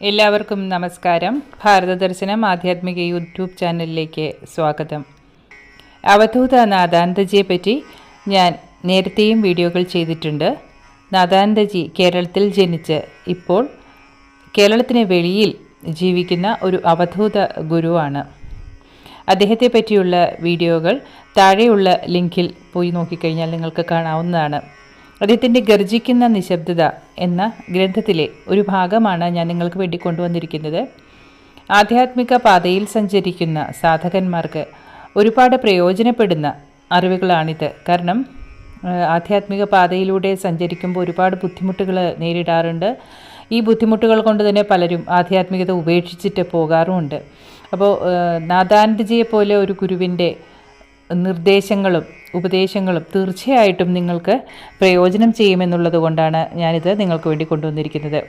എല്ലാവർക്കും നമസ്കാരം. ഭാരതദർശനം ആധ്യാത്മിക യൂട്യൂബ് ചാനലിലേക്ക് സ്വാഗതം. അവധൂത നാദാനന്ദജിയെ പറ്റി ഞാൻ നേരത്തെയും വീഡിയോകൾ ചെയ്തിട്ടുണ്ട്. നാദാനന്ദജി കേരളത്തിൽ ജനിച്ച് ഇപ്പോൾ കേരളത്തിന് വെളിയിൽ ജീവിക്കുന്ന ഒരു അവധൂത ഗുരുവാണ്. അദ്ദേഹത്തെ പറ്റിയുള്ള വീഡിയോകൾ താഴെയുള്ള ലിങ്കിൽ പോയി നോക്കിക്കഴിഞ്ഞാൽ നിങ്ങൾക്ക് കാണാവുന്നതാണ്. അദ്ദേഹത്തിന്റെ ഗർജിക്കുന്ന നിശബ്ദത എന്ന ഗ്രന്ഥത്തിലെ ഒരു ഭാഗമാണ് ഞാൻ നിങ്ങൾക്ക് വേണ്ടി കൊണ്ടുവന്നിരിക്കുന്നത്. ആധ്യാത്മിക പാതയിൽ സഞ്ചരിക്കുന്ന സാധകന്മാർക്ക് ഒരുപാട് പ്രയോജനപ്പെടുന്ന അറിവുകളാണിത്. കാരണം ആധ്യാത്മിക പാതയിലൂടെ സഞ്ചരിക്കുമ്പോൾ ഒരുപാട് ബുദ്ധിമുട്ടുകൾ നേരിടാറുണ്ട്. ഈ ബുദ്ധിമുട്ടുകൾ കൊണ്ട് തന്നെ പലരും ആധ്യാത്മികത ഉപേക്ഷിച്ചിട്ട് പോകാറുമുണ്ട്. അപ്പോൾ നാദാനന്ദജിയെ പോലെ ഒരു ഗുരുവിന്റെ നിർദ്ദേശങ്ങളും ഉപദേശങ്ങളും തീർച്ചയായിട്ടും നിങ്ങൾക്ക് പ്രയോജനം ചെയ്യുമെന്നുള്ളത് കൊണ്ടാണ് ഞാനിത് നിങ്ങൾക്ക് വേണ്ടി കൊണ്ടുവന്നിരിക്കുന്നത്.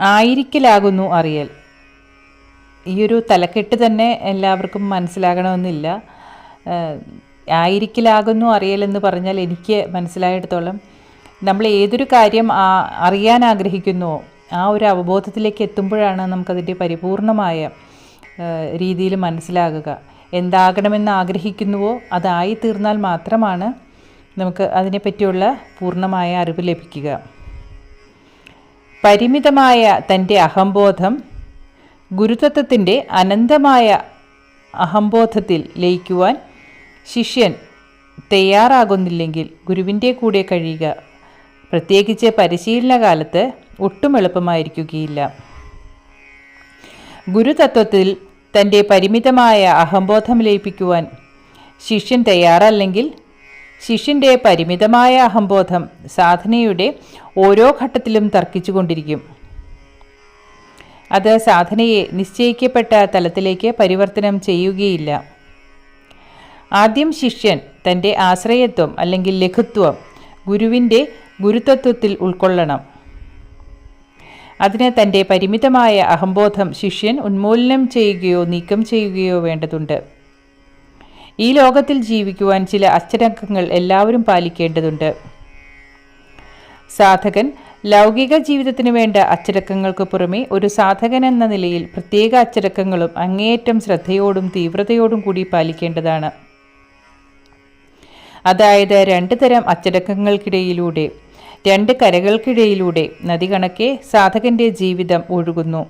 ആയിരിക്കലാകുന്നു അറിയൽ. ഈ ഒരു തലക്കെട്ട് തന്നെ എല്ലാവർക്കും മനസ്സിലാകണമെന്നില്ല. ആയിരിക്കലാകുന്നു അറിയൽ എന്ന് പറഞ്ഞാൽ എനിക്ക് മനസ്സിലായിടത്തോളം നമ്മൾ ഏതൊരു കാര്യം അറിയാൻ ആഗ്രഹിക്കുന്നുവോ ആ ഒരു അവബോധത്തിലേക്ക് എത്തുമ്പോഴാണ് നമുക്കതിന്റെ പരിപൂർണമായ രീതിയിൽ മനസ്സിലാകുക. എന്താകണമെന്ന് ആഗ്രഹിക്കുന്നുവോ അതായി തീർന്നാൽ മാത്രമാണ് നമുക്ക് അതിനെപ്പറ്റിയുള്ള പൂർണമായ അറിവ് ലഭിക്കുക. പരിമിതമായ തന്റെ അഹംബോധം ഗുരുതത്വത്തിന്റെ അനന്തമായ അഹംബോധത്തിൽ ലയിക്കുവാൻ ശിഷ്യൻ തയ്യാറാകുന്നില്ലെങ്കിൽ ഗുരുവിന്റെ കൂടെ കഴിയുക. പ്രത്യേകിച്ച് പരിശീലന കാലത്ത് ഒട്ടും എളുപ്പമായിരിക്കുകയില്ല. ഗുരുതത്വത്തിൽ തന്റെ പരിമിതമായ അഹംബോധം ലയിപ്പിക്കുവാൻ ശിഷ്യൻ തയ്യാറല്ലെങ്കിൽ ശിഷ്യന്റെ പരിമിതമായ അഹംബോധം സാധനയുടെ ഓരോ ഘട്ടത്തിലും തർക്കിച്ചുകൊണ്ടിരിക്കും. അത് സാധനയെ നിശ്ചയിക്കപ്പെട്ട തലത്തിലേക്ക് പരിവർത്തനം ചെയ്യുകയില്ല. ആദ്യം ശിഷ്യൻ തന്റെ ആശ്രയത്വം അല്ലെങ്കിൽ ലഘുത്വം ഗുരുവിന്റെ ഗുരുതത്വത്തിൽ ഉൾക്കൊള്ളണം. അതിന് തന്റെ പരിമിതമായ അഹംബോധം ശിഷ്യൻ ഉന്മൂലനം ചെയ്യുകയോ നീക്കം ചെയ്യുകയോ വേണ്ടതുണ്ട്. ഈ ലോകത്തിൽ ജീവിക്കുവാൻ ചില അച്ചടക്കങ്ങൾ എല്ലാവരും പാലിക്കേണ്ടതുണ്ട്. സാധകൻ ലൗകിക ജീവിതത്തിന് വേണ്ട അച്ചടക്കങ്ങൾക്ക് പുറമെ ഒരു സാധകൻ എന്ന നിലയിൽ പ്രത്യേക അച്ചടക്കങ്ങളും അങ്ങേയറ്റം ശ്രദ്ധയോടും തീവ്രതയോടും കൂടി പാലിക്കേണ്ടതാണ്. അതായത് രണ്ട് തരം അച്ചടക്കങ്ങൾക്കിടയിലൂടെ രണ്ട് കരകൾക്കിടയിലൂടെ നദി കണക്കെ സാധകന്റെ ജീവിതം ഒഴുകുന്നു.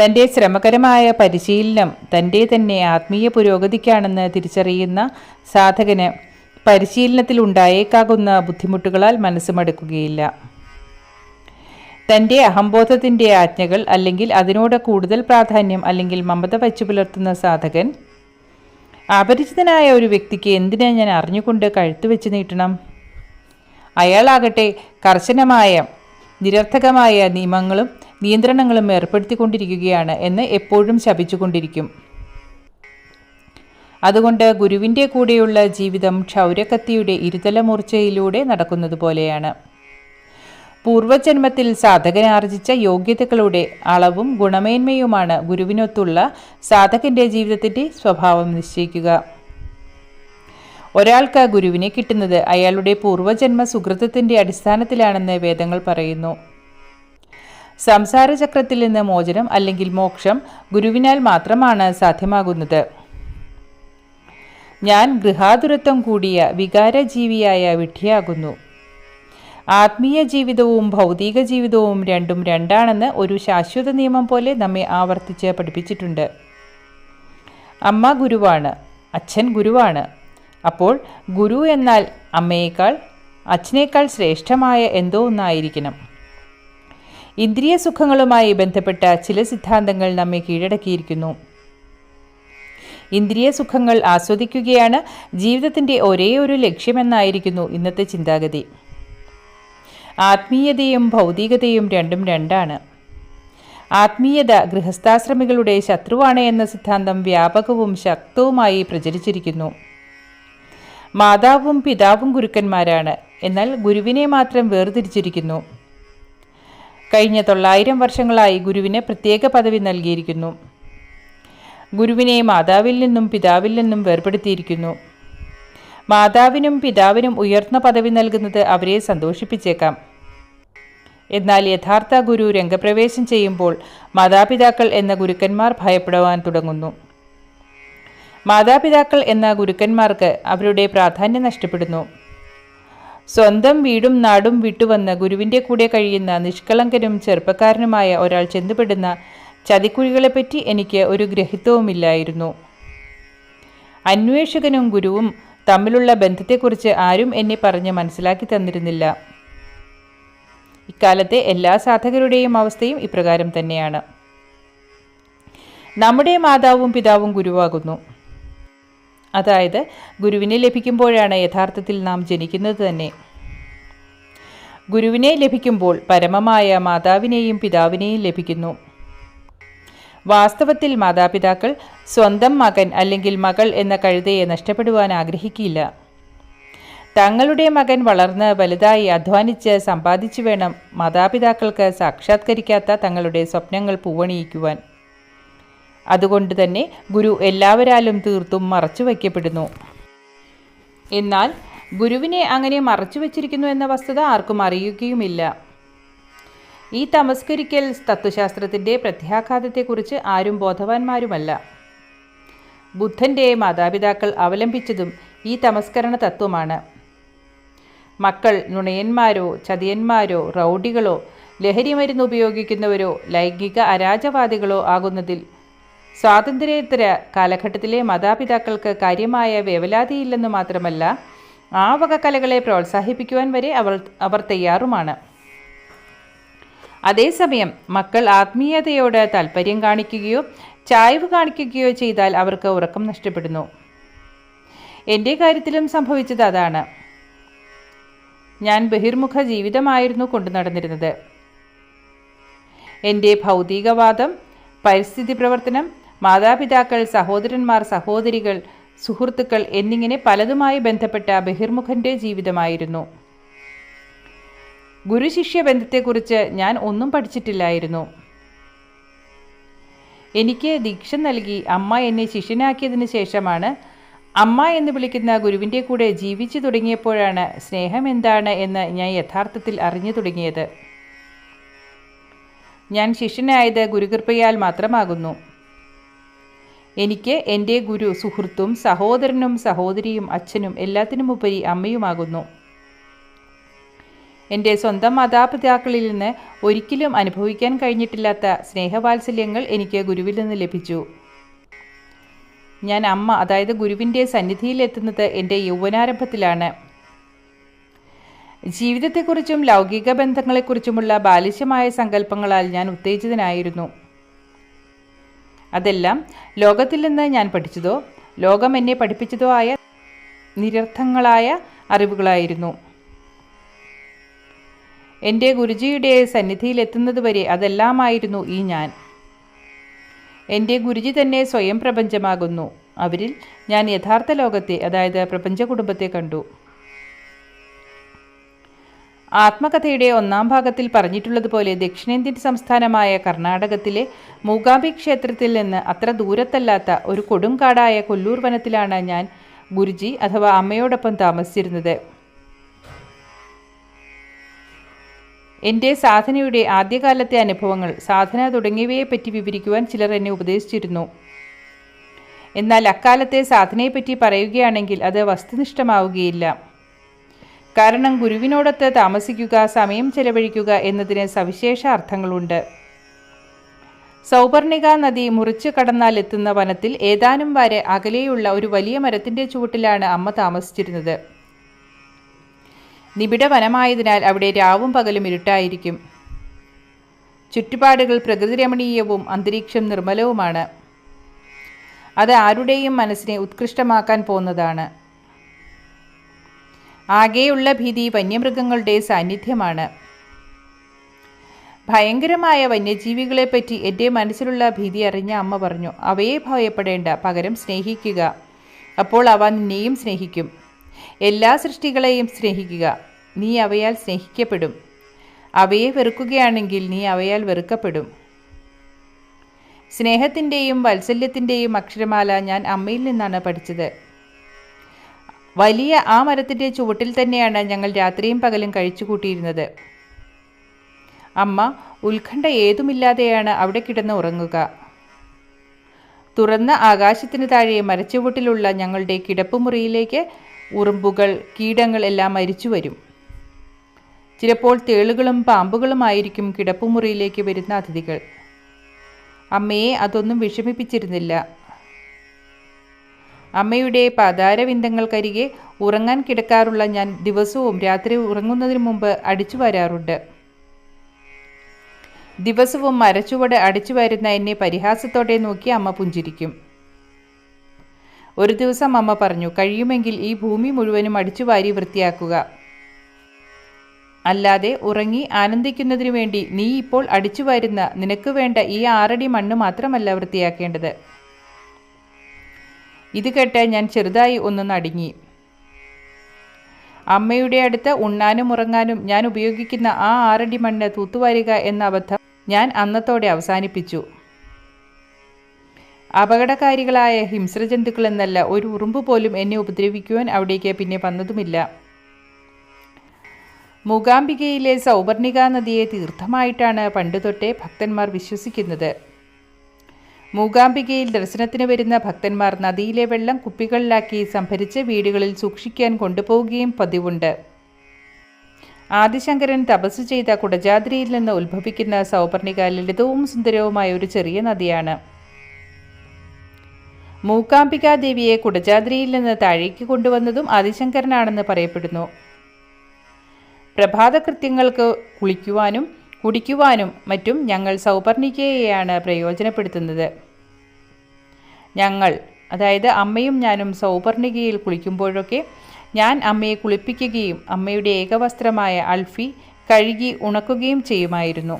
തന്റെ ശ്രമകരമായ പരിശീലനം തന്റെ തന്നെ ആത്മീയ പുരോഗതിക്കാണെന്ന് തിരിച്ചറിയുന്ന സാധകന് പരിശീലനത്തിൽ ഉണ്ടായേക്കാകുന്ന ബുദ്ധിമുട്ടുകളാൽ മനസ്സുമടുക്കുകയില്ല. തന്റെ അഹംബോധത്തിന്റെ ആജ്ഞകൾ അല്ലെങ്കിൽ അതിനോട് കൂടുതൽ പ്രാധാന്യം അല്ലെങ്കിൽ മമത വച്ചു പുലർത്തുന്ന സാധകൻ അപരിചിതനായ ഒരു വ്യക്തിക്ക് എന്തിനാ ഞാൻ അറിഞ്ഞുകൊണ്ട് കഴുത്തുവെച്ച് നീട്ടണം? അയാളാകട്ടെ കർശനമായ നിരർത്ഥകമായ നിയമങ്ങളും നിയന്ത്രണങ്ങളും ഏർപ്പെടുത്തിക്കൊണ്ടിരിക്കുകയാണ് എന്ന് എപ്പോഴും ശപിച്ചുകൊണ്ടിരിക്കും. അതുകൊണ്ട് ഗുരുവിന്റെ കൂടെയുള്ള ജീവിതം ക്ഷൗരക്കത്തിയുടെ ഇരുതല മൂർച്ചയിലൂടെ നടക്കുന്നത് പോലെയാണ്. പൂർവജന്മത്തിൽ സാധകനാർജിച്ച യോഗ്യതകളുടെ അളവും ഗുണമേന്മയുമാണ് ഗുരുവിനൊത്തുള്ള സാധകന്റെ ജീവിതത്തിന്റെ സ്വഭാവം നിശ്ചയിക്കുക. ഒരാൾക്ക് ഗുരുവിനെ കിട്ടുന്നത് അയാളുടെ പൂർവജന്മ സുഹൃത്തത്തിന്റെ അടിസ്ഥാനത്തിലാണെന്ന് വേദങ്ങൾ പറയുന്നു. സംസാരചക്രത്തിൽ നിന്ന് മോചനം അല്ലെങ്കിൽ മോക്ഷം ഗുരുവിനാൽ മാത്രമാണ് സാധ്യമാകുന്നത്. ഞാൻ ഗൃഹാതുരത്വം കൂടിയ വികാരജീവിയായ വിഡ്ഢിയാകുന്നു. ആത്മീയ ജീവിതവും ഭൗതിക ജീവിതവും രണ്ടും രണ്ടാണെന്ന് ഒരു ശാശ്വത നിയമം പോലെ നമ്മെ ആവർത്തിച്ച് പഠിപ്പിച്ചിട്ടുണ്ട്. അമ്മ ഗുരുവാണ് അച്ഛൻ ഗുരുവാണ്. അപ്പോൾ ഗുരു എന്നാൽ അമ്മയേക്കാൾ അച്ഛനേക്കാൾ ശ്രേഷ്ഠമായ എന്തോ ഒന്നായിരിക്കണം. ഇന്ദ്രിയ സുഖങ്ങളുമായി ബന്ധപ്പെട്ട ചില സിദ്ധാന്തങ്ങൾ നമ്മെ കീഴടക്കിയിരിക്കുന്നു. ഇന്ദ്രിയ സുഖങ്ങൾ ആസ്വദിക്കുകയാണ് ജീവിതത്തിന്റെ ഒരേ ഒരു ലക്ഷ്യമെന്നായിരിക്കുന്നു ഇന്നത്തെ ചിന്താഗതി. ആത്മീയതയും ഭൗതികതയും രണ്ടും രണ്ടാണ്. ആത്മീയത ഗൃഹസ്ഥാശ്രമികളുടെ ശത്രുവാണ് എന്ന സിദ്ധാന്തം വ്യാപകവും ശക്തവുമായി പ്രചരിച്ചിരിക്കുന്നു. മാതാവും പിതാവും ഗുരുക്കന്മാരാണ്. എന്നാൽ ഗുരുവിനെ മാത്രം വേർതിരിച്ചിരിക്കുന്നു. കഴിഞ്ഞ തൊള്ളായിരം വർഷങ്ങളായി ഗുരുവിന് പ്രത്യേക പദവി നൽകിയിരിക്കുന്നു. ഗുരുവിനെ മാതാവിൽ നിന്നും പിതാവിൽ നിന്നും വേർപെടുത്തിയിരിക്കുന്നു. മാതാവിനും പിതാവിനും ഉയർന്ന പദവി നൽകുന്നത് അവരെ സന്തോഷിപ്പിച്ചേക്കാം. എന്നാൽ യഥാർത്ഥ ഗുരു രംഗപ്രവേശം ചെയ്യുമ്പോൾ മാതാപിതാക്കൾ എന്ന ഗുരുക്കന്മാർ ഭയപ്പെടുവാൻ തുടങ്ങുന്നു. മാതാപിതാക്കൾ എന്ന ഗുരുക്കന്മാർക്ക് അവരുടെ പ്രാധാന്യം നഷ്ടപ്പെടുന്നു. സ്വന്തം വീടും നാടും വിട്ടുവന്ന് ഗുരുവിന്റെ കൂടെ കഴിയുന്ന നിഷ്കളങ്കനും ചെറുപ്പക്കാരനുമായ ഒരാൾ ചെന്നുപെടുന്ന ചതിക്കുഴികളെപ്പറ്റി എനിക്ക് ഒരു ഗ്രഹിത്വവുമില്ലായിരുന്നു. അന്വേഷകനും ഗുരുവും തമ്മിലുള്ള ബന്ധത്തെക്കുറിച്ച് ആരും എന്നെ പറഞ്ഞ് മനസ്സിലാക്കി തന്നിരുന്നില്ല. ഇക്കാലത്തെ എല്ലാ സാധകരുടെയും അവസ്ഥയും ഇപ്രകാരം തന്നെയാണ്. നമ്മുടെ മാതാവും പിതാവും ഗുരുവാകുന്നു. അതായത് ഗുരുവിനെ ലഭിക്കുമ്പോഴാണ് യഥാർത്ഥത്തിൽ നാം ജനിക്കുന്നത് തന്നെ. ഗുരുവിനെ ലഭിക്കുമ്പോൾ പരമമായ മാതാവിനെയും പിതാവിനെയും ലഭിക്കുന്നു. വാസ്തവത്തിൽ മാതാപിതാക്കൾ സ്വന്തം മകൻ അല്ലെങ്കിൽ മകൾ എന്ന കഴുതയെ നഷ്ടപ്പെടുവാൻ ആഗ്രഹിക്കില്ല. തങ്ങളുടെ മകൻ വളർന്ന് വലുതായി അധ്വാനിച്ച് സമ്പാദിച്ചു വേണം മാതാപിതാക്കൾക്ക് സാക്ഷാത്കരിക്കാത്ത തങ്ങളുടെ സ്വപ്നങ്ങൾ പൂവണിയിക്കുവാൻ. അതുകൊണ്ട് തന്നെ ഗുരു എല്ലാവരാലും തീർത്തും മറച്ചു വയ്ക്കപ്പെടുന്നു. എന്നാൽ ഗുരുവിനെ അങ്ങനെ മറച്ചു വച്ചിരിക്കുന്നു എന്ന വസ്തുത ആർക്കും അറിയുകയുമില്ല. ഈ തമസ്കരിക്കൽ തത്വശാസ്ത്രത്തിന്റെ പ്രത്യാഘാതത്തെക്കുറിച്ച് ആരും ബോധവാന്മാരുമല്ല. ബുദ്ധന്റെ മാതാപിതാക്കൾ അവലംബിച്ചതും ഈ തമസ്കരണ തത്വമാണ്. മക്കൾ നുണയന്മാരോ ചതിയന്മാരോ റൗഡികളോ ലഹരി മരുന്ന് ഉപയോഗിക്കുന്നവരോ ലൈംഗിക അരാജവാദികളോ ആകുന്നതിൽ സ്വാതന്ത്ര്യേതര കാലഘട്ടത്തിലെ മാതാപിതാക്കൾക്ക് കാര്യമായ വേവലാതിയില്ലെന്ന് മാത്രമല്ല ആ വക കലകളെ പ്രോത്സാഹിപ്പിക്കുവാൻ വരെ അവർ അവർ തയ്യാറുമാണ്. അതേസമയം മക്കൾ ആത്മീയതയോട് താല്പര്യം കാണിക്കുകയോ ചായ്വ് കാണിക്കുകയോ ചെയ്താൽ അവർക്ക് ഉറക്കം നഷ്ടപ്പെടുന്നു. എന്റെ കാര്യത്തിലും സംഭവിച്ചത് അതാണ്. ഞാൻ ബഹിർമുഖ ജീവിതമായിരുന്നു കൊണ്ടു നടന്നിരുന്നത്. എന്റെ ഭൗതികവാദം പരിസ്ഥിതി പ്രവർത്തനം മാതാപിതാക്കൾ സഹോദരന്മാർ സഹോദരികൾ സുഹൃത്തുക്കൾ എന്നിങ്ങനെ പലതുമായി ബന്ധപ്പെട്ട ബഹിർമുഖന്റെ ജീവിതമായിരുന്നു. ഗുരുശിഷ്യ ബന്ധത്തെക്കുറിച്ച് ഞാൻ ഒന്നും പഠിച്ചിട്ടില്ലായിരുന്നു. എനിക്ക് ദീക്ഷ നൽകി അമ്മ എന്നെ ശിഷ്യനാക്കിയതിന് ശേഷമാണ് അമ്മ എന്ന് വിളിക്കുന്ന ഗുരുവിന്റെ കൂടെ ജീവിച്ചു തുടങ്ങിയപ്പോഴാണ് സ്നേഹം എന്താണ് എന്ന് ഞാൻ യഥാർത്ഥത്തിൽ അറിഞ്ഞു തുടങ്ങിയത്. ഞാൻ ശിഷ്യനായത് ഗുരുകൃപയാൽ മാത്രമാകുന്നു. എനിക്ക് എന്റെ ഗുരു സുഹൃത്തും സഹോദരനും സഹോദരിയും അച്ഛനും എല്ലാത്തിനുമുപരി അമ്മയുമാകുന്നു. എന്റെ സ്വന്തം മാതാപിതാക്കളിൽ നിന്ന് ഒരിക്കലും അനുഭവിക്കാൻ കഴിഞ്ഞിട്ടില്ലാത്ത സ്നേഹവാത്സല്യങ്ങൾ എനിക്ക് ഗുരുവിൽ നിന്ന് ലഭിച്ചു. ഞാൻ അമ്മ അതായത് ഗുരുവിന്റെ സന്നിധിയിലെത്തുന്നത് എന്റെ യൗവനാരംഭത്തിലാണ്. ജീവിതത്തെക്കുറിച്ചും ലൗകിക ബന്ധങ്ങളെക്കുറിച്ചുമുള്ള ബാലിശമായ സങ്കല്പങ്ങളാൽ ഞാൻ ഉത്തേജിതനായിരുന്നു. അതെല്ലാം ലോകത്തിൽ നിന്ന് ഞാൻ പഠിച്ചതോ ലോകം എന്നെ പഠിപ്പിച്ചതോ ആയ നിരർത്ഥങ്ങളായ അറിവുകളായിരുന്നു. എന്റെ ഗുരുജിയുടെ സന്നിധിയിലെത്തുന്നതുവരെ അതെല്ലാമായിരുന്നു ഈ ഞാൻ. എന്റെ ഗുരുജി തന്നെ സ്വയം പ്രപഞ്ചമാകുന്നു. അവരിൽ ഞാൻ യഥാർത്ഥ ലോകത്തെ അതായത് പ്രപഞ്ച കുടുംബത്തെ കണ്ടു. ആത്മകഥയുടെ ഒന്നാം ഭാഗത്തിൽ പറഞ്ഞിട്ടുള്ളതുപോലെ ദക്ഷിണേന്ത്യൻ സംസ്ഥാനമായ കർണാടകത്തിലെ മൂകാംബി ക്ഷേത്രത്തിൽ നിന്ന് അത്ര ദൂരത്തല്ലാത്ത ഒരു കൊടുങ്കാടായ കൊല്ലൂർ വനത്തിലാണ് ഞാൻ ഗുരുജി അഥവാ അമ്മയോടൊപ്പം താമസിച്ചിരുന്നത്. എന്റെ സാധനയുടെ ആദ്യകാലത്തെ അനുഭവങ്ങൾ സാധന തുടങ്ങിയവയെപ്പറ്റി വിവരിക്കുവാൻ ചിലർ എന്നെ ഉപദേശിച്ചിരുന്നു. എന്നാൽ അക്കാലത്തെ സാധനയെപ്പറ്റി പറയുകയാണെങ്കിൽ അത് വസ്തുനിഷ്ഠമാവുകയില്ല. കാരണം ഗുരുവിനോടൊത്ത് താമസിക്കുക സമയം ചെലവഴിക്കുക എന്നതിന് സവിശേഷ അർത്ഥങ്ങളുണ്ട്. സൗപർണിക നദി മുറിച്ചു കടന്നാൽ എത്തുന്ന വനത്തിൽ ഏതാനും വരെ അകലെയുള്ള ഒരു വലിയ മരത്തിന്റെ ചുവട്ടിലാണ് അമ്മ താമസിച്ചിരുന്നത്. നിബിഡ വനമായതിനാൽ അവിടെ രാവും പകലും ഇരുട്ടായിരിക്കും. ചുറ്റുപാടുകൾ പ്രകൃതിരമണീയവും അന്തരീക്ഷം നിർമ്മലവുമാണ്. അത് ആരുടെയും മനസ്സിനെ ഉത്കൃഷ്ടമാക്കാൻ പോകുന്നതാണ് ആകെയുള്ള ഭീതി വന്യമൃഗങ്ങളുടെ സാന്നിധ്യമാണ്. ഭയങ്കരമായ വന്യജീവികളെപ്പറ്റി എന്റെ മനസ്സിലുള്ള ഭീതി അറിഞ്ഞ അമ്മ പറഞ്ഞു അവയെ ഭയപ്പെടേണ്ട പകരം സ്നേഹിക്കുക. അപ്പോൾ അവ നിന്നെയും സ്നേഹിക്കും. എല്ലാ സൃഷ്ടികളെയും സ്നേഹിക്കുക. നീ അവയാൽ സ്നേഹിക്കപ്പെടും. അവയെ വെറുക്കുകയാണെങ്കിൽ നീ അവയാൽ വെറുക്കപ്പെടും. സ്നേഹത്തിന്റെയും വാത്സല്യത്തിന്റെയും അക്ഷരമാല ഞാൻ അമ്മയിൽ നിന്നാണ് പഠിച്ചത്. വലിയ ആ മരത്തിന്റെ ചുവട്ടിൽ തന്നെയാണ് ഞങ്ങൾ രാത്രിയും പകലും കഴിച്ചു കൂട്ടിയിരുന്നത് അമ്മ ഉത്കണ്ഠ ഏതുമില്ലാതെയാണ് അവിടെ കിടന്ന് ഉറങ്ങുക. തുറന്ന ആകാശത്തിന് താഴെ മരച്ചുവട്ടിലുള്ള ഞങ്ങളുടെ കിടപ്പുമുറിയിലേക്ക് ഉറുമ്പുകൾ കീടങ്ങൾ എല്ലാം മരിച്ചു വരും. ചിലപ്പോൾ തേളുകളും പാമ്പുകളുമായിരിക്കും കിടപ്പുമുറിയിലേക്ക് വരുന്ന അതിഥികൾ. അമ്മയെ അതൊന്നും വിഷമിപ്പിച്ചിരുന്നില്ല. അമ്മയുടെ പാതാരവിന്ദങ്ങൾക്കരികെ ഉറങ്ങാൻ കിടക്കാറുള്ള ഞാൻ ദിവസവും രാത്രി ഉറങ്ങുന്നതിന് മുമ്പ് അടിച്ചു വരാറുണ്ട്. ദിവസവും മരച്ചുവട് അടിച്ചു വരുന്ന എന്നെ പരിഹാസത്തോടെ നോക്കി അമ്മ പുഞ്ചിരിക്കും. ഒരു ദിവസം അമ്മ പറഞ്ഞു കഴിയുമെങ്കിൽ ഈ ഭൂമി മുഴുവനും അടിച്ചു വാരി വൃത്തിയാക്കുക. അല്ലാതെ ഉറങ്ങി ആനന്ദിക്കുന്നതിനു വേണ്ടി നീ ഇപ്പോൾ അടിച്ചു വരുന്ന നിനക്ക് വേണ്ട ഈ ആറടി മണ്ണ് മാത്രമല്ല വൃത്തിയാക്കേണ്ടത്. ഇത് കേട്ട് ഞാൻ ചെറുതായി ഒന്ന് നടുങ്ങി. അമ്മയുടെ അടുത്ത് ഉണ്ണാനും ഉറങ്ങാനും ഞാൻ ഉപയോഗിക്കുന്ന ആ ആറടി മണ്ണ് തൂത്തുവാരുക എന്ന അബദ്ധം ഞാൻ അന്നത്തോടെ അവസാനിപ്പിച്ചു. അപകടകാരികളായ ഹിംസ്രജന്തുക്കൾ എന്നല്ല ഒരു ഉറുമ്പ് പോലും എന്നെ ഉപദ്രവിക്കുവാൻ അവിടേക്ക് പിന്നെ വന്നതുമില്ല. മൂകാംബികയിലെ സൗപർണിക നദിയെ തീർത്ഥമായിട്ടാണ് പണ്ടുതൊട്ടേ ഭക്തന്മാർ വിശ്വസിക്കുന്നത്. മൂകാംബികയിൽ ദർശനത്തിന് വരുന്ന ഭക്തന്മാർ നദിയിലെ വെള്ളം കുപ്പികളിലാക്കി സംഭരിച്ച് വീടുകളിൽ സൂക്ഷിക്കാൻ കൊണ്ടുപോവുകയും പതിവുണ്ട്. ആദിശങ്കരൻ തപസ് ചെയ്ത കുടജാദ്രിയിൽ നിന്ന് ഉത്ഭവിക്കുന്ന സൗപർണിക ലളിതവും സുന്ദരവുമായ ഒരു ചെറിയ നദിയാണ്. മൂകാംബിക ദേവിയെ കുടജാദ്രിയിൽ നിന്ന് താഴേക്ക് കൊണ്ടുവന്നതും ആദിശങ്കരനാണെന്ന് പറയപ്പെടുന്നു. പ്രഭാതകൃത്യങ്ങൾക്ക് കുളിക്കുവാനും കുടിക്കുവാനും മറ്റും ഞങ്ങൾ സൗപർണികയെയാണ് പ്രയോജനപ്പെടുത്തുന്നത്. ഞങ്ങൾ അതായത് അമ്മയും ഞാനും സൗപർണികയിൽ കുളിക്കുമ്പോഴൊക്കെ ഞാൻ അമ്മയെ കുളിപ്പിക്കുകയും അമ്മയുടെ ഏകവസ്ത്രമായ അൽഫി കഴുകി ഉണക്കുകയും ചെയ്യുമായിരുന്നു.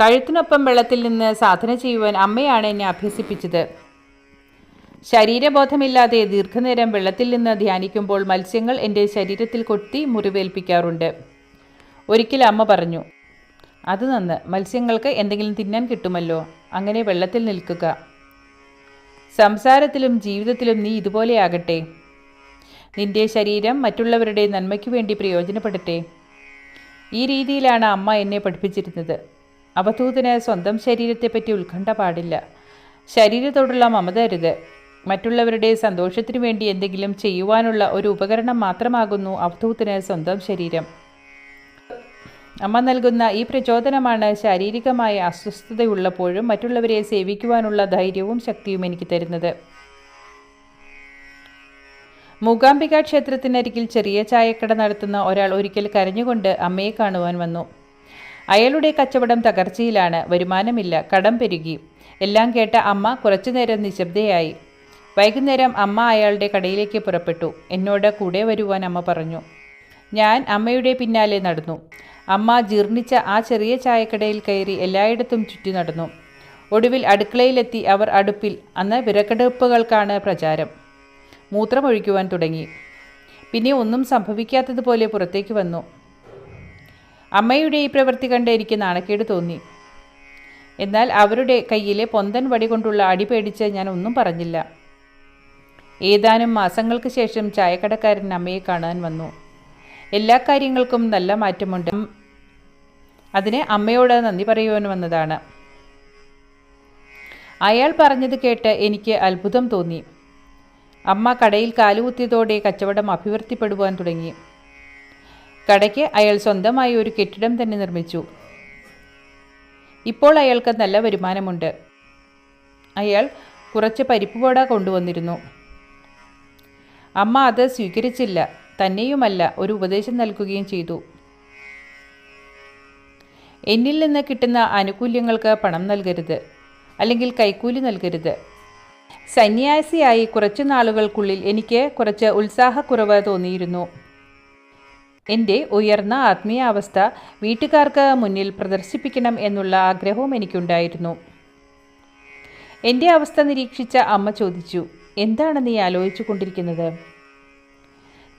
കഴുത്തിനൊപ്പം വെള്ളത്തിൽ നിന്ന് സാധന ചെയ്യുവാൻ അമ്മയാണ് എന്നെ അഭ്യസിപ്പിച്ചത്. ശരീരബോധമില്ലാതെ ദീർഘനേരം വെള്ളത്തിൽ നിന്ന് ധ്യാനിക്കുമ്പോൾ മത്സ്യങ്ങൾ എന്റെ ശരീരത്തിൽ കൊത്തി മുറിവേൽപ്പിക്കാറുണ്ട്. ഒരിക്കൽ അമ്മ പറഞ്ഞു അത് നന്ന് മത്സ്യങ്ങൾക്ക് എന്തെങ്കിലും തിന്നാൻ കിട്ടുമല്ലോ അങ്ങനെ വെള്ളത്തിൽ നിൽക്കുക. സംസാരത്തിലും ജീവിതത്തിലും നീ ഇതുപോലെയാകട്ടെ നിന്റെ ശരീരം മറ്റുള്ളവരുടെ നന്മയ്ക്ക് വേണ്ടി പ്രയോജനപ്പെടട്ടെ. ഈ രീതിയിലാണ് അമ്മ എന്നെ പഠിപ്പിച്ചിരുന്നത്. അവധൂതന് സ്വന്തം ശരീരത്തെപ്പറ്റി ഉത്കണ്ഠ പാടില്ല. ശരീരത്തോടുള്ള മമത അരുത് മറ്റുള്ളവരുടെ സന്തോഷത്തിനു വേണ്ടി എന്തെങ്കിലും ചെയ്യുവാനുള്ള ഒരു ഉപകരണം മാത്രമാകുന്നു അവധൂതന് സ്വന്തം ശരീരം. അമ്മ നൽകുന്ന ഈ പ്രചോദനമാണ് ശാരീരികമായ അസ്വസ്ഥതയുള്ളപ്പോഴും മറ്റുള്ളവരെ സേവിക്കുവാനുള്ള ധൈര്യവും ശക്തിയും എനിക്ക് തരുന്നത്. മൂകാംബിക ക്ഷേത്രത്തിനരികിൽ ചെറിയ ചായക്കട നടത്തുന്ന ഒരാൾ ഒരിക്കൽ കരഞ്ഞുകൊണ്ട് അമ്മയെ കാണുവാൻ വന്നു. അയാളുടെ കച്ചവടം തകർച്ചയിലാണ് വരുമാനമില്ല കടം പെരുകി. എല്ലാം കേട്ട അമ്മ കുറച്ചുനേരം നിശബ്ദയായി. വൈകുന്നേരം അമ്മ അയാളുടെ കടയിലേക്ക് പുറപ്പെട്ടു. എന്നോട് കൂടെ വരുവാൻ അമ്മ പറഞ്ഞു. ഞാൻ അമ്മയുടെ പിന്നാലെ നടന്നു. അമ്മ ജീർണിച്ച ആ ചെറിയ ചായക്കടയിൽ കയറി എല്ലായിടത്തും ചുറ്റി നടന്നു. ഒടുവിൽ അടുക്കളയിലെത്തി അവർ അടുപ്പിൽ അന്ന് വിറകടുപ്പുകൾക്കാണ് പ്രചാരം. മൂത്രമൊഴിക്കുവാൻ തുടങ്ങി. പിന്നെ ഒന്നും സംഭവിക്കാത്തതുപോലെ പുറത്തേക്ക് വന്നു. അമ്മയുടെ ഈ പ്രവൃത്തി കണ്ട് എനിക്ക് നാണക്കേട് തോന്നി. എന്നാൽ അവരുടെ കയ്യിലെ പൊന്തൻ വടി കൊണ്ടുള്ള അടി പേടിച്ച് ഞാൻ ഒന്നും പറഞ്ഞില്ല. ഏതാനും മാസങ്ങൾക്ക് ശേഷം ചായക്കടക്കാരൻ അമ്മയെ കാണാൻ വന്നു. എല്ലാ കാര്യങ്ങൾക്കും നല്ല മാറ്റമുണ്ട്. അതിന് അമ്മയോട് നന്ദി പറയുവാൻ വന്നതാണ്. അയാൾ പറഞ്ഞത് കേട്ട് എനിക്ക് അത്ഭുതം തോന്നി. അമ്മ കടയിൽ കാലുകുത്തിയതോടെ കച്ചവടം അഭിവൃദ്ധിപ്പെടുവാൻ തുടങ്ങി. കടയ്ക്ക് അയാൾ സ്വന്തമായി ഒരു കെട്ടിടം തന്നെ നിർമ്മിച്ചു. ഇപ്പോൾ അയാൾക്ക് നല്ല വരുമാനമുണ്ട്. അയാൾ കുറച്ച് പരിപ്പ് പരിപ്പുവട കൊണ്ടുവന്നിരുന്നു. അമ്മ അത് സ്വീകരിച്ചില്ല. തന്നെയുമല്ല ഒരു ഉപദേശം നൽകുകയും ചെയ്തു. എന്നിൽ നിന്ന് കിട്ടുന്ന ആനുകൂല്യങ്ങൾക്ക് പണം നൽകരുത് അല്ലെങ്കിൽ കൈക്കൂലി നൽകരുത്. സന്യാസിയായി കുറച്ച് നാളുകൾക്കുള്ളിൽ എനിക്ക് കുറച്ച് ഉത്സാഹക്കുറവ് തോന്നിയിരുന്നു. എന്റെ ഉയർന്ന ആത്മീയാവസ്ഥ വീട്ടുകാർക്ക് മുന്നിൽ പ്രദർശിപ്പിക്കണം എന്നുള്ള ആഗ്രഹവും എനിക്കുണ്ടായിരുന്നു. എന്റെ അവസ്ഥ നിരീക്ഷിച്ച അമ്മ ചോദിച്ചു എന്താണ് നീ ആലോചിച്ചു കൊണ്ടിരിക്കുന്നത്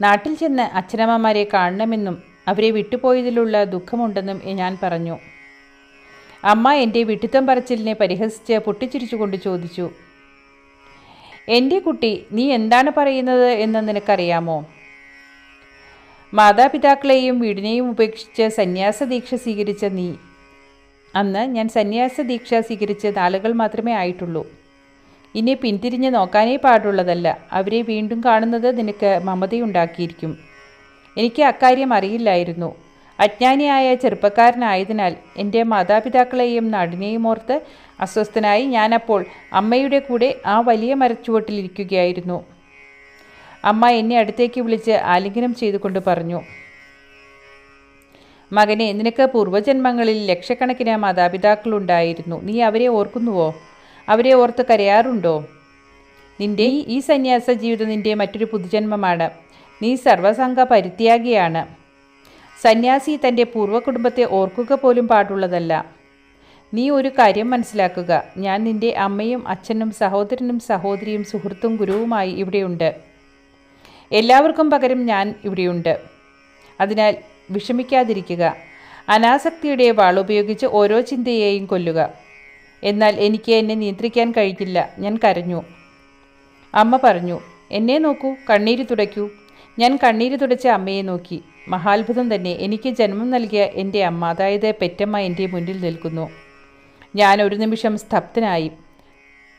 നാട്ടിൽ ചെന്ന് അച്ഛനമ്മമാരെ കാണണമെന്നും അവരെ വിട്ടുപോയതിലുള്ള ദുഃഖമുണ്ടെന്നും ഞാൻ പറഞ്ഞു. അമ്മ എന്റെ വിട്ടുത്തം പറച്ചിലിനെ പരിഹസിച്ച് പൊട്ടിച്ചിരിച്ചുകൊണ്ട് ചോദിച്ചു എന്റെ കുട്ടി നീ എന്താണ് പറയുന്നത് എന്ന് നിനക്കറിയാമോ? മാതാപിതാക്കളെയും വീടിനെയും ഉപേക്ഷിച്ച് സന്യാസ ദീക്ഷ സ്വീകരിച്ച നീ. അന്ന് ഞാൻ സന്യാസ ദീക്ഷ സ്വീകരിച്ച നാളുകൾ മാത്രമേ ആയിട്ടുള്ളൂ. ഇനി പിന്തിരിഞ്ഞ് നോക്കാനേ പാടുള്ളതല്ല. അവരെ വീണ്ടും കാണുന്നത് നിനക്ക് മമതയുണ്ടാക്കിയിരിക്കും. എനിക്ക് അക്കാര്യം അറിയില്ലായിരുന്നു. അജ്ഞാനിയായ ചെറുപ്പക്കാരനായതിനാൽ എന്റെ മാതാപിതാക്കളെയും നാടിനെയും ഓർത്ത് അസ്വസ്ഥനായി ഞാനപ്പോൾ അമ്മയുടെ കൂടെ ആ വലിയ മരച്ചുവട്ടിലിരിക്കുകയായിരുന്നു അമ്മ എന്നെ അടുത്തേക്ക് വിളിച്ച് ആലിംഗനം ചെയ്തുകൊണ്ട് പറഞ്ഞു മകനെ നിനക്ക് പൂർവജന്മങ്ങളിൽ ലക്ഷക്കണക്കിന് മാതാപിതാക്കളുണ്ടായിരുന്നു. നീ അവരെ ഓർക്കുന്നുവോ? അവരെ ഓർത്ത് കരയാറുണ്ടോ? നിന്റെ ഈ സന്യാസ ജീവിതം നിന്റെ മറ്റൊരു പുതുജന്മമാണ്. നീ സർവസംഘ പരിത്യാഗിയാണ്. സന്യാസി തന്റെ പൂർവകുടുംബത്തെ ഓർക്കുക പോലും പാടുള്ളതല്ല. നീ ഒരു കാര്യം മനസ്സിലാക്കുക. ഞാൻ നിന്റെ അമ്മയും അച്ഛനും സഹോദരനും സഹോദരിയും സുഹൃത്തും ഗുരുവുമായി ഇവിടെയുണ്ട്. എല്ലാവർക്കും പകരം ഞാൻ ഇവിടെയുണ്ട്. അതിനാൽ വിഷമിക്കാതിരിക്കുക. അനാസക്തിയുടെ വാളുപയോഗിച്ച് ഓരോ ചിന്തയെയും കൊല്ലുക. എന്നാൽ എനിക്ക് എന്നെ നിയന്ത്രിക്കാൻ കഴിഞ്ഞില്ല ഞാൻ കരഞ്ഞു. അമ്മ പറഞ്ഞു എന്നെ നോക്കൂ കണ്ണീര് തുടയ്ക്കൂ. ഞാൻ കണ്ണീര് തുടച്ച അമ്മയെ നോക്കി. മഹാത്ഭുതം തന്നെ എനിക്ക് ജന്മം നൽകിയ എന്റെ അമ്മ അതായത് പെറ്റമ്മ എന്റെ മുന്നിൽ നിൽക്കുന്നു. ഞാൻ ഒരു നിമിഷം സ്തബ്ധനായി.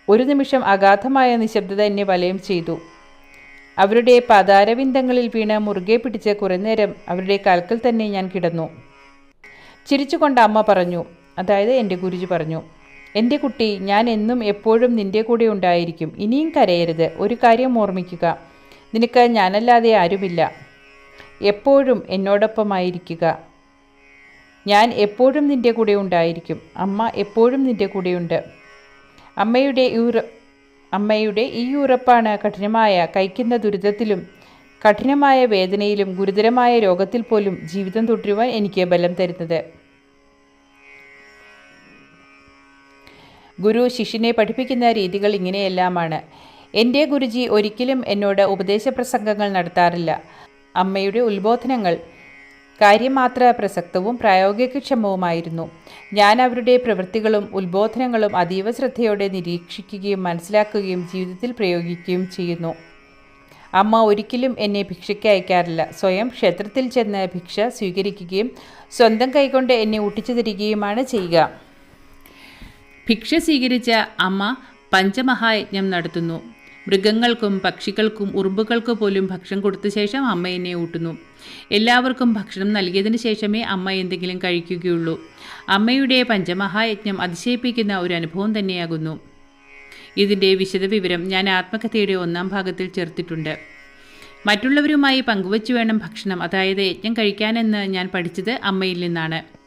ഒരു നിമിഷം അഗാധമായ നിശബ്ദത എന്നെ വലയം ചെയ്തു. അവരുടെ പതാരവിന്ദങ്ങളിൽ വീണ് മുറുകെ പിടിച്ച് കുറേ നേരം അവരുടെ കാൽക്കൽ തന്നെ ഞാൻ കിടന്നു. ചിരിച്ചുകൊണ്ട് അമ്മ പറഞ്ഞു അതായത് എന്റെ ഗുരുജി പറഞ്ഞു എന്റെ കുട്ടി ഞാൻ എന്നും എപ്പോഴും നിന്റെ കൂടെ ഉണ്ടായിരിക്കും. ഇനിയും കരയരുത്. ഒരു കാര്യം ഓർമ്മിക്കുക. നിനക്ക് ഞാനല്ലാതെ ആരുമില്ല. എപ്പോഴും എന്നോടൊപ്പമായിരിക്കുക. ഞാൻ എപ്പോഴും നിന്റെ കൂടെ ഉണ്ടായിരിക്കും. അമ്മ എപ്പോഴും നിന്റെ കൂടെയുണ്ട് അമ്മയുടെ ഈ അമ്മയുടെ ഈ ഉറപ്പാണ് കഠിനമായ കഴിക്കുന്ന ദുരിതത്തിലും കഠിനമായ വേദനയിലും ഗുരുതരമായ രോഗത്തിൽ പോലും ജീവിതം തുടരുവാൻ എനിക്ക് ബലം തരുന്നത്. ഗുരു ശിഷ്യനെ പഠിപ്പിക്കുന്ന രീതികൾ ഇങ്ങനെയെല്ലാമാണ്. എന്റെ ഗുരുജി ഒരിക്കലും എന്നോട് ഉപദേശപ്രസംഗങ്ങൾ നടത്താറില്ല. അമ്മയുടെ ഉത്ബോധനങ്ങൾ കാര്യമാത്ര പ്രസക്തവും പ്രായോഗികക്ഷമവുമായിരുന്നു. ഞാൻ അവരുടെ പ്രവൃത്തികളും ഉത്ബോധനങ്ങളും അതീവ ശ്രദ്ധയോടെ നിരീക്ഷിക്കുകയും മനസ്സിലാക്കുകയും ജീവിതത്തിൽ പ്രയോഗിക്കുകയും ചെയ്യുന്നു. അമ്മ ഒരിക്കലും എന്നെ ഭിക്ഷയ്ക്ക് അയക്കാറില്ല. സ്വയം ക്ഷേത്രത്തിൽ ചെന്ന് ഭിക്ഷ സ്വീകരിക്കുകയും സ്വന്തം കൈകൊണ്ട് എന്നെ ഊട്ടിച്ചു തരികയുമാണ് ചെയ്യുക. ഭിക്ഷ സ്വീകരിച്ച അമ്മ പഞ്ചമഹായജ്ഞം നടത്തുന്നു. മൃഗങ്ങൾക്കും പക്ഷികൾക്കും ഉറുമ്പുകൾക്ക് പോലും ഭക്ഷണം കൊടുത്ത ശേഷം അമ്മ എന്നെ ഊട്ടുന്നു. എല്ലാവർക്കും ഭക്ഷണം നൽകിയതിന് ശേഷമേ അമ്മ എന്തെങ്കിലും കഴിക്കുകയുള്ളൂ. അമ്മയുടെ പഞ്ചമഹായജ്ഞം അതിശയിപ്പിക്കുന്ന ഒരു അനുഭവം തന്നെയാകുന്നു. ഇതിന്റെ വിശദവിവരം ഞാൻ ആത്മകഥയുടെ ഒന്നാം ഭാഗത്തിൽ ചേർത്തിട്ടുണ്ട്. മറ്റുള്ളവരുമായി പങ്കുവച്ചു വേണം ഭക്ഷണം അതായത് യജ്ഞം കഴിക്കാനെന്ന് ഞാൻ പഠിച്ചത് അമ്മയിൽ നിന്നാണ്.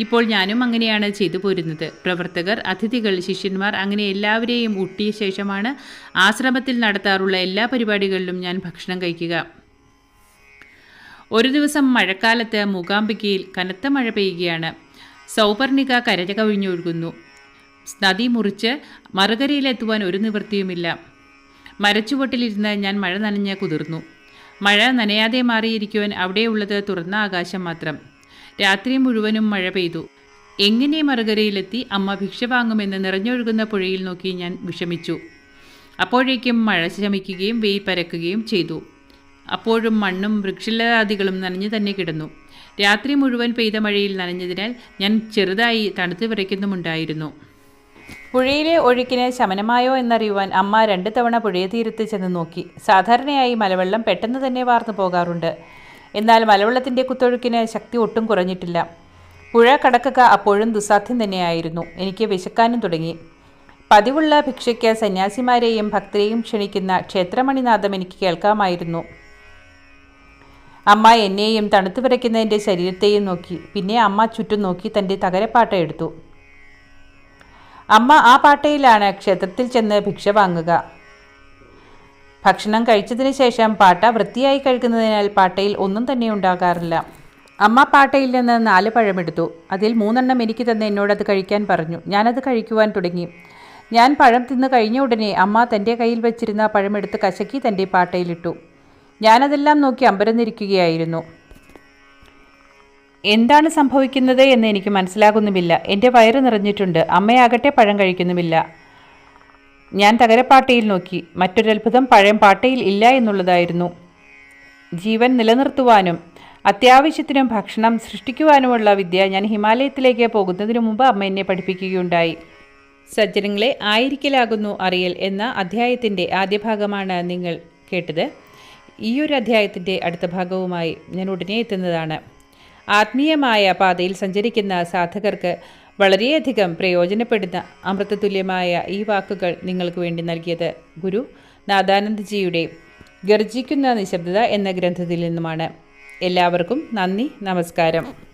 ഇപ്പോൾ ഞാനും അങ്ങനെയാണ് ചെയ്തു പോരുന്നത്. പ്രവർത്തകർ അതിഥികൾ ശിഷ്യന്മാർ അങ്ങനെ എല്ലാവരെയും ഊട്ടിയ ശേഷമാണ് ആശ്രമത്തിൽ നടത്താറുള്ള എല്ലാ പരിപാടികളിലും ഞാൻ ഭക്ഷണം കഴിക്കുക. ഒരു ദിവസം മഴക്കാലത്ത് മൂകാംബികയിൽ കനത്ത മഴ പെയ്യുകയാണ്. സൗപർണിക കരക കവിഞ്ഞൊഴുകുന്നു. നദി മുറിച്ച് മറുകരയിലെത്തുവാൻ ഒരു നിവൃത്തിയുമില്ല. മരച്ചുവട്ടിലിരുന്ന് ഞാൻ മഴ നനഞ്ഞ് കുതിർന്നു. മഴ നനയാതെ മാറിയിരിക്കുവാൻ അവിടെയുള്ളത് തുറന്ന ആകാശം മാത്രം. രാത്രി മുഴുവനും മഴ പെയ്തു. എങ്ങനെ മറുകരയിലെത്തി അമ്മ ഭിക്ഷ വാങ്ങുമെന്ന് നിറഞ്ഞൊഴുകുന്ന പുഴയിൽ നോക്കി ഞാൻ വിഷമിച്ചു. അപ്പോഴേക്കും മഴ ശമിക്കുകയും വെയിൽ പരക്കുകയും ചെയ്തു. അപ്പോഴും മണ്ണും വൃക്ഷലതാദികളും നനഞ്ഞു തന്നെ കിടന്നു. രാത്രി മുഴുവൻ പെയ്ത മഴയിൽ നനഞ്ഞതിനാൽ ഞാൻ ചെറുതായി തണുത്ത് വിറയ്ക്കുന്നുമുണ്ടായിരുന്നു. പുഴയിലെ ഒഴുക്കിന് ശമനമായോ എന്നറിയുവാൻ അമ്മ രണ്ട് തവണ പുഴയതീരത്ത് ചെന്ന് നോക്കി. സാധാരണയായി മലവെള്ളം പെട്ടെന്ന് തന്നെ വാർന്നു പോകാറുണ്ട്. എന്നാൽ മലവെള്ളത്തിന്റെ കുത്തൊഴുക്കിന് ശക്തി ഒട്ടും കുറഞ്ഞിട്ടില്ല. പുഴ കടക്കുക അപ്പോഴും ദുസ്സാധ്യം തന്നെയായിരുന്നു. എനിക്ക് വിശക്കാനും തുടങ്ങി. പതിവുള്ള ഭിക്ഷയ്ക്ക് സന്യാസിമാരെയും ഭക്തരെയും ക്ഷണിക്കുന്ന ക്ഷേത്രമണിനാഥം എനിക്ക് കേൾക്കാമായിരുന്നു. അമ്മ എന്നെയും തണുത്തു വിറയ്ക്കുന്ന എന്റെ ശരീരത്തെയും നോക്കി. പിന്നെ അമ്മ ചുറ്റും നോക്കി തന്റെ തകരപ്പാട്ട എടുത്തു. അമ്മ ആ പാട്ടയിലാണ് ക്ഷേത്രത്തിൽ ചെന്ന് ഭിക്ഷ വാങ്ങുക. ഭക്ഷണം കഴിച്ചതിന് ശേഷം പാട്ട വൃത്തിയായി കഴിക്കുന്നതിനാൽ പാട്ടയിൽ ഒന്നും തന്നെ ഉണ്ടാകാറില്ല. അമ്മ പാട്ടയിൽ നിന്ന് നാല് പഴമെടുത്തു. അതിൽ മൂന്നെണ്ണം എനിക്ക് തന്നെ എന്നോട് അത് കഴിക്കാൻ പറഞ്ഞു. ഞാനത് കഴിക്കുവാൻ തുടങ്ങി. ഞാൻ പഴം തിന്ന് കഴിഞ്ഞ ഉടനെ അമ്മ തന്റെ കയ്യിൽ വെച്ചിരുന്ന പഴമെടുത്ത് കശക്കി തന്റെ പാട്ടയിലിട്ടു. ഞാനതെല്ലാം നോക്കി അമ്പരന്നിരിക്കുകയായിരുന്നു. എന്താണ് സംഭവിക്കുന്നത് എന്ന് എനിക്ക് മനസ്സിലാകുന്നുമില്ല. എന്റെ വയറ് നിറഞ്ഞിട്ടുണ്ട്. അമ്മയാകട്ടെ പഴം കഴിക്കുന്നുമില്ല. ഞാൻ തകരപ്പാട്ടയിൽ നോക്കി. മറ്റൊരത്ഭുതം പഴയ പാട്ടയിൽ ഇല്ല എന്നുള്ളതായിരുന്നു. ജീവൻ നിലനിർത്തുവാനും അത്യാവശ്യത്തിനും ഭക്ഷണം സൃഷ്ടിക്കുവാനുമുള്ള വിദ്യ ഞാൻ ഹിമാലയത്തിലേക്ക് പോകുന്നതിനു മുമ്പ് അമ്മ എന്നെ പഠിപ്പിക്കുകയുണ്ടായി. സജ്ജനങ്ങളെ ആയിരിക്കലാകുന്നു അറിയൽ എന്ന അധ്യായത്തിന്റെ ആദ്യ ഭാഗമാണ് നിങ്ങൾ കേട്ടത്. ഈ ഒരു അധ്യായത്തിന്റെ അടുത്ത ഭാഗവുമായി ഞാൻ ഉടനെ എത്തുന്നതാണ്. ആത്മീയമായ പാതയിൽ സഞ്ചരിക്കുന്ന സാധകർക്ക് വളരെയധികം പ്രയോജനപ്പെടുന്ന അമൃതതുല്യമായ ഈ വാക്കുകൾ നിങ്ങൾക്ക് വേണ്ടി നൽകിയത് ഗുരു നാദാനന്ദജിയുടെ ഗർജിക്കുന്ന നിശബ്ദത എന്ന ഗ്രന്ഥത്തിൽ നിന്നുമാണ്. എല്ലാവർക്കും നന്ദി നമസ്കാരം.